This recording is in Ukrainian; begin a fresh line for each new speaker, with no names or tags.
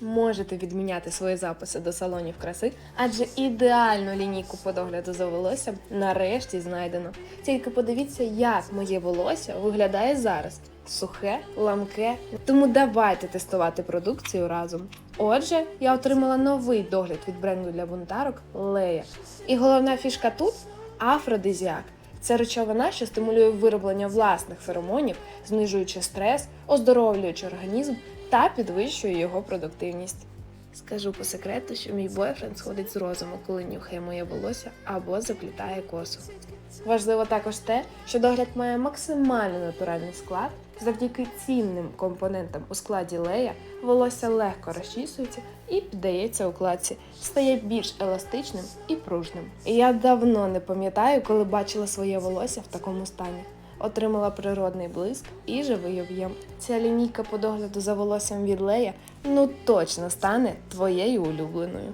можете відміняти свої записи до салонів краси, адже ідеальну лінійку по догляду за волоссям нарешті знайдено. Тільки подивіться, як моє волосся виглядає зараз. Сухе, ламке. Тому давайте тестувати продукцію разом. Отже, я отримала новий догляд від бренду для бунтарок Лея. І головна фішка тут афродизіак. Це речовина, що стимулює вироблення власних феромонів, знижуючи стрес, оздоровлюючи організм та підвищує його продуктивність. Скажу по секрету, що мій бойфренд сходить з розуму, коли нюхає моє волосся або заплітає косу. Важливо також те, що догляд має максимально натуральний склад. Завдяки цінним компонентам у складі лея волосся легко розчісується і піддається укладці, стає більш еластичним і пружним. І я давно не пам'ятаю, коли бачила своє волосся в такому стані. Отримала природний блиск і живий об'єм. Ця лінійка по догляду за волоссям від лея ну точно стане твоєю улюбленою.